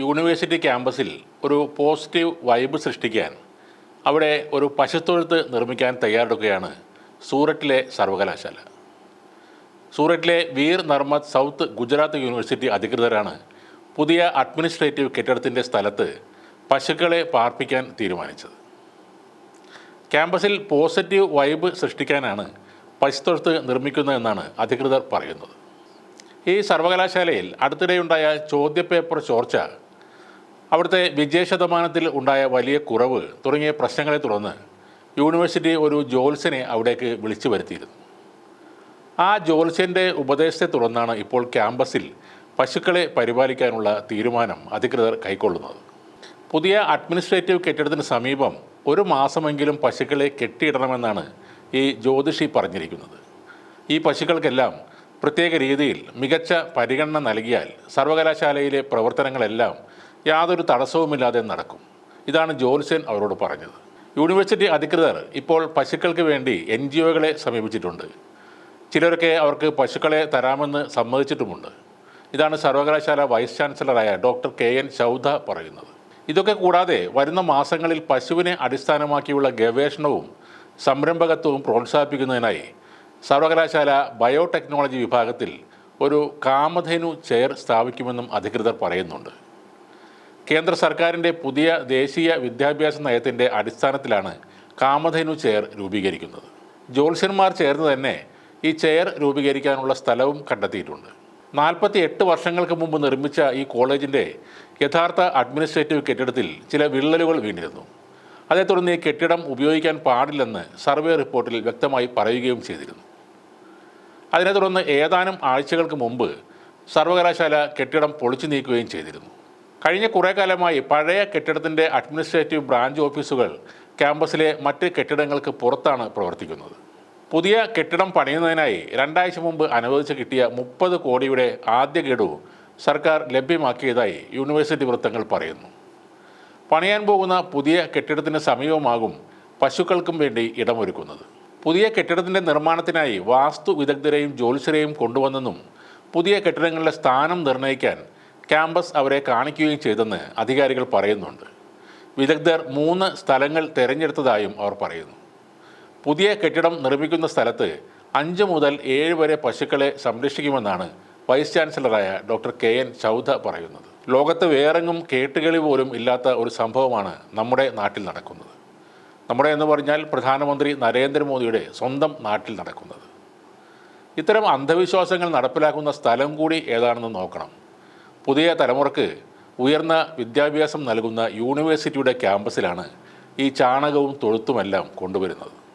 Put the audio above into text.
University ക്യാമ്പസിൽ ഒരു positive vibe സൃഷ്ടിക്കാൻ അവിടെ ഒരു പശുത്തൊഴുത്ത് നിർമ്മിക്കാൻ തയ്യാറെടുക്കുകയാണ് സൂററ്റിലെ സർവകലാശാല. സൂററ്റിലെ വീർ നർമ്മദ് സൗത്ത് ഗുജറാത്ത് യൂണിവേഴ്സിറ്റി അധികൃതരാണ് പുതിയ അഡ്മിനിസ്ട്രേറ്റീവ് കെട്ടിടത്തിന്റെ സ്ഥലത്ത് പശുക്കളെ പാർപ്പിക്കാൻ തീരുമാനിച്ചത്. ക്യാമ്പസിൽ പോസിറ്റീവ് വൈബ് സൃഷ്ടിക്കാനാണ് പശുത്തൊഴുത്ത് നിർമ്മിക്കുന്നതെന്നാണ് അധികൃതർ പറയുന്നത്. ഈ സർവകലാശാലയിൽ അടുത്തിടെയുണ്ടായ ചോദ്യപേപ്പർ ചോർച്ച അവിടുത്തെ വിജയശതമാനത്തിൽ ഉണ്ടായ വലിയ കുറവ് തുടങ്ങിയ പ്രശ്നങ്ങളെ തുടർന്ന് യൂണിവേഴ്സിറ്റി ഒരു ജോത്സ്യനെ അവിടേക്ക് വിളിച്ചു വരുത്തിയിരുന്നു. ആ ജോത്സ്യന്റെ ഉപദേശത്തെ തുടർന്നാണ് ഇപ്പോൾ ക്യാമ്പസിൽ പശുക്കളെ പരിപാലിക്കാനുള്ള തീരുമാനം അധികൃതർ കൈക്കൊള്ളുന്നത്. പുതിയ അഡ്മിനിസ്ട്രേറ്റീവ് കെട്ടിടത്തിന് സമീപം ഒരു മാസമെങ്കിലും പശുക്കളെ കെട്ടിയിടണമെന്നാണ് ഈ ജ്യോതിഷി പറഞ്ഞിരിക്കുന്നത്. ഈ പശുക്കൾക്കെല്ലാം പ്രത്യേക രീതിയിൽ മികച്ച പരിഗണന നൽകിയാൽ സർവകലാശാലയിലെ പ്രവർത്തനങ്ങളെല്ലാം യാതൊരു തടസ്സവുമില്ലാതെ നടക്കും. ഇതാണ് ജോത്സ്യൻ അവരോട് പറഞ്ഞത്. യൂണിവേഴ്സിറ്റി അധികൃതർ ഇപ്പോൾ പശുക്കൾക്ക് വേണ്ടി എൻ ജി ഒകളെ സമീപിച്ചിട്ടുണ്ട്. ചിലരൊക്കെ അവർക്ക് പശുക്കളെ തരാമെന്ന് സമ്മതിച്ചിട്ടുമുണ്ട്. ഇതാണ് സർവകലാശാല വൈസ് ചാൻസലറായ ഡോക്ടർ കെ എൻ ചൗധ പറയുന്നത്. ഇതൊക്കെ കൂടാതെ വരുന്ന മാസങ്ങളിൽ പശുവിനെ അടിസ്ഥാനമാക്കിയുള്ള ഗവേഷണവും സംരംഭകത്വവും പ്രോത്സാഹിപ്പിക്കുന്നതിനായി സർവകലാശാല ബയോടെക്നോളജി വിഭാഗത്തിൽ ഒരു കാമധേനു ചെയർ സ്ഥാപിക്കുമെന്നും അധികൃതർ പറയുന്നുണ്ട്. കേന്ദ്ര സർക്കാരിന്റെ പുതിയ ദേശീയ വിദ്യാഭ്യാസ നയത്തിന്റെ അടിസ്ഥാനത്തിലാണ് കാമധേനു ചെയർ രൂപീകരിക്കുന്നത്. ജ്യോത്സ്യന്മാർ ചേർന്ന് തന്നെ ഈ ചെയർ രൂപീകരിക്കാനുള്ള സ്ഥലവും കണ്ടെത്തിയിട്ടുണ്ട്. നാൽപ്പത്തി എട്ട് വർഷങ്ങൾക്ക് മുമ്പ് നിർമ്മിച്ച ഈ കോളേജിന്റെ യഥാർത്ഥ അഡ്മിനിസ്ട്രേറ്റീവ് കെട്ടിടത്തിൽ ചില വിള്ളലുകൾ വീണിരുന്നു. അതേ തുടർന്ന് ഈ കെട്ടിടം ഉപയോഗിക്കാൻ പാടില്ലെന്ന് സർവേ റിപ്പോർട്ടിൽ വ്യക്തമായി പറയുകയും ചെയ്തിരുന്നു. അതിനെ തുടർന്ന് ഏതാനും ആഴ്ചകൾക്ക് മുമ്പ് സർവകലാശാല കെട്ടിടം പൊളിച്ചു നീക്കുകയും ചെയ്തിരുന്നു. കഴിഞ്ഞ കുറേ കാലമായി പഴയ കെട്ടിടത്തിന്റെ അഡ്മിനിസ്ട്രേറ്റീവ് ബ്രാഞ്ച് ഓഫീസുകൾ ക്യാമ്പസിലെ മറ്റ് കെട്ടിടങ്ങൾക്ക് പുറത്താണ് പ്രവർത്തിക്കുന്നത്. പുതിയ കെട്ടിടം പണിയുന്നതിനായി രണ്ടാഴ്ച മുമ്പ് അനുവദിച്ച് കിട്ടിയ മുപ്പത് കോടിയുടെ ആദ്യ ഗഡു സർക്കാർ ലഭ്യമാക്കിയതായി യൂണിവേഴ്സിറ്റി വൃത്തങ്ങൾ പറയുന്നു. പണിയാൻ പോകുന്ന പുതിയ കെട്ടിടത്തിന് സമീപമാകും പശുക്കൾക്കും വേണ്ടി ഇടമൊരുക്കുന്നത്. പുതിയ കെട്ടിടത്തിന്റെ നിർമ്മാണത്തിനായി വാസ്തു വിദഗ്ധരെയും ജ്യോത്സ്യരെയും കൊണ്ടുവന്നെന്നും പുതിയ കെട്ടിടങ്ങളുടെ സ്ഥാനം നിർണയിക്കാൻ ക്യാമ്പസ് അവരെ കാണിക്കുകയും ചെയ്തെന്ന് അധികാരികൾ പറയുന്നുണ്ട്. വിദഗ്ധർ മൂന്ന് സ്ഥലങ്ങൾ തിരഞ്ഞെടുത്തതായും അവർ പറയുന്നു. പുതിയ കെട്ടിടം നിർമ്മിക്കുന്ന സ്ഥലത്ത് അഞ്ച് മുതൽ ഏഴ് വരെ പശുക്കളെ സംരക്ഷിക്കുമെന്നാണ് വൈസ് ചാൻസലറായ ഡോക്ടർ കെ എൻ ചൗധ പറയുന്നത്. ലോകത്ത് വേറെങ്ങും കേട്ടുകളി പോലും ഇല്ലാത്ത ഒരു സംഭവമാണ് നമ്മുടെ നാട്ടിൽ നടക്കുന്നത്. നമ്മുടെ എന്ന് പറഞ്ഞാൽ പ്രധാനമന്ത്രി നരേന്ദ്രമോദിയുടെ സ്വന്തം നാട്ടിൽ നടക്കുന്നത്. ഇത്തരം അന്ധവിശ്വാസങ്ങൾ നടപ്പിലാക്കുന്ന സ്ഥലം കൂടി ഏതാണെന്ന് നോക്കണം. പുതിയ തലമുറയ്ക്ക് ഉയർന്ന വിദ്യാഭ്യാസം നൽകുന്ന യൂണിവേഴ്സിറ്റിയുടെ ക്യാമ്പസിലാണ് ഈ ചാണകവും തൊഴുത്തുമെല്ലാം കൊണ്ടുവരുന്നത്.